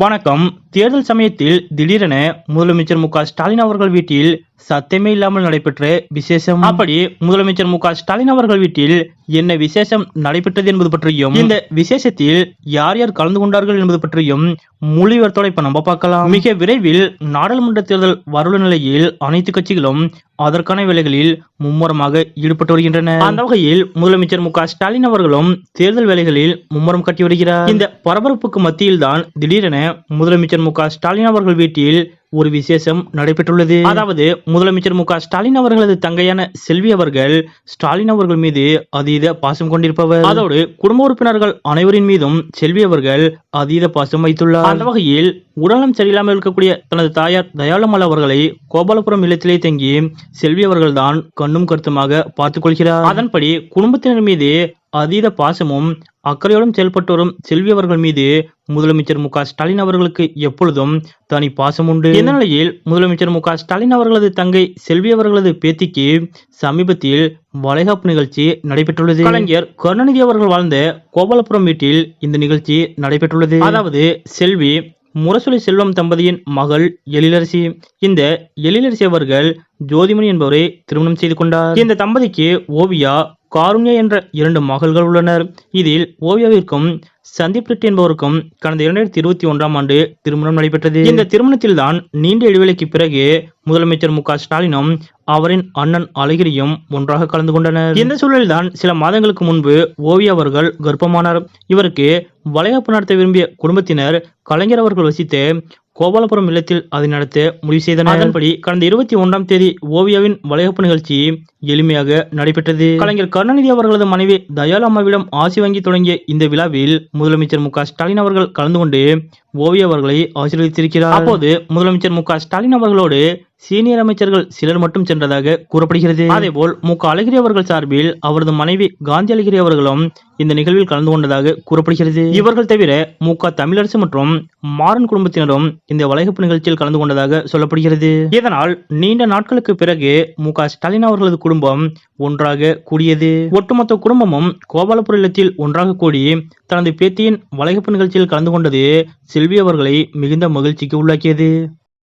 வணக்கம். தேர்தல் சமயத்தில் திடீரென முதலமைச்சர் மு ஸ்டாலின் அவர்கள் வீட்டில் சத்தமே இல்லாமல் நடைபெற்ற விசேஷம். அப்படி முதலமைச்சர் மு ஸ்டாலின் அவர்கள் வீட்டில் என்ன விசேஷம் நடைபெற்றது என்பது பற்றியும் இந்த விசேஷத்தில் யார் யார் கலந்து கொண்டார்கள் என்பது பற்றியும் மொழிவர்த்தோட இப்ப நம்ம பார்க்கலாம். மிக விரைவில் நாடாளுமன்ற தேர்தல் வரவுள்ள நிலையில் அனைத்து கட்சிகளும் அதற்கான வேலைகளில் மும்முரமாக ஈடுபட்டு வருகின்றன. அந்த வகையில் முதலமைச்சர் மு ஸ்டாலின் அவர்களும் தேர்தல் வேலைகளில் மும்முரம் கட்டி வருகிறார். இந்த பரபரப்புக்கு மத்தியில் தான் திடீரென முதலமைச்சர் முதலமைச்சர் மு ஸ்டாலின் அவர்கள் வீட்டில் ஒரு விசேஷம் நடைபெற்றுள்ளது. அதாவது முதலமைச்சர் மு ஸ்டாலின் அவர்களது தங்கையான செல்வி அவர்கள் ஸ்டாலின் அவர்கள் மீது அதீத பாசம் கொண்டிருப்பவர். அதோடு குடும்ப உறுப்பினர்கள் அனைவரின் மீதும் செல்வி அவர்கள் அதீத பாசம் வைத்துள்ளார். அந்த வகையில் உடலம் சரியில்லாமல் இருக்கக்கூடிய தனது தாயார் தயாளமல் அவர்களை கோபாலபுரம் இல்லத்திலே தங்கி செல்வி அவர்கள் தான் கண்ணும் கருத்துமாக பார்த்துக் கொள்கிறார். அதன்படி குடும்பத்தினர் மீது அதீத பாசமும் அக்கறையோடும் செயல்பட்டு வரும் செல்வி அவர்கள் மீது முதலமைச்சர் மு ஸ்டாலின் அவர்களுக்கு எப்பொழுதும் தனி பாசம் உண்டு. இந்த நிலையில் முதலமைச்சர் மு ஸ்டாலின் அவர்களது தங்கை செல்வி அவர்களது பேத்திக்கு சமீபத்தில் வளைகாப்பு நிகழ்ச்சி நடைபெற்றுள்ளது. கலைஞர் கருணாநிதி அவர்கள் வாழ்ந்த கோபாலபுரம் வீட்டில் இந்த நிகழ்ச்சி நடைபெற்றுள்ளது. அதாவது செல்வி முரசொலி செல்வம் தம்பதியின் மகள் எழிலரசி. இந்த எழிலரசி அவர்கள் ஜோதிமணி என்பவரை திருமணம் செய்து கொண்டார். இந்த தம்பதிக்கு ஓவியா காருண்யா என்ற இரண்டு மகள்கள் உள்ளனர். இதில் ஓவியாவிற்கும் சந்தீப் ரெட்டி என்பவருக்கும் கடந்த இரண்டாயிரத்தி இருபத்தி ஒன்றாம் ஆண்டு திருமணம் நடைபெற்றது. இந்த திருமணத்தில் தான் நீண்ட இடைவெளிக்கு பிறகு முதலமைச்சர் மு க ஸ்டாலினும் அவரின் அண்ணன் அழகிரியும் ஒன்றாக கலந்து கொண்டனர். இந்த சூழலில்தான் சில மாதங்களுக்கு முன்பு ஓவியா அவர்கள் கர்ப்பமானார். இவருக்கு வளைகாப்பு நடத்த விரும்பிய குடும்பத்தினர் கலைஞர் அவர்கள் வசித்த கோபாலபுரம் இல்லத்தில் அதை நடத்த முடிவு செய்தனர். அதன்படி கடந்த இருபத்தி ஒன்றாம் தேதி ஓவியாவின் வளைகாப்பு நிகழ்ச்சி எளிமையாக நடைபெற்றது. கலைஞர் கருணாநிதி அவர்களது மனைவி தயாள் அம்மாவிடம் ஆசி வாங்கி தொடங்கிய இந்த விழாவில் முதலமைச்சர் மு ஸ்டாலின் அவர்கள் கலந்து கொண்டு ஓவியா அவர்களை ஆசீர்வதித்திருக்கிறார். அப்போது முதலமைச்சர் மு ஸ்டாலின் அவர்களோடு சீனியர் அமைச்சர்கள் சிலர் மட்டும் சென்றதாக கூறப்படுகிறது. அதேபோல் மு. க. அழகிரி அவர்கள் சார்பில் அவரது மனைவி காந்தி அழகிரி அவர்களும் இந்த நிகழ்வில் கலந்து கொண்டதாக கூறப்படுகிறது. இவர்கள் தவிர மு. க. தமிழரசு மற்றும் மாறன் குடும்பத்தினரும் இந்த வளைகப்பு நிகழ்ச்சியில் கலந்து கொண்டதாக சொல்லப்படுகிறது. இதனால் நீண்ட நாட்களுக்கு பிறகு மு. க. ஸ்டாலின் அவர்களது குடும்பம் ஒன்றாக கூடியது. ஒட்டுமொத்த குடும்பமும் கோபாலபுர இல்லத்தில் ஒன்றாக கூடி தனது பேத்தியின் வளைகப்பு நிகழ்ச்சியில் கலந்து கொண்டது செல்வி அவர்களை மிகுந்த மகிழ்ச்சிக்கு உள்ளாக்கியது.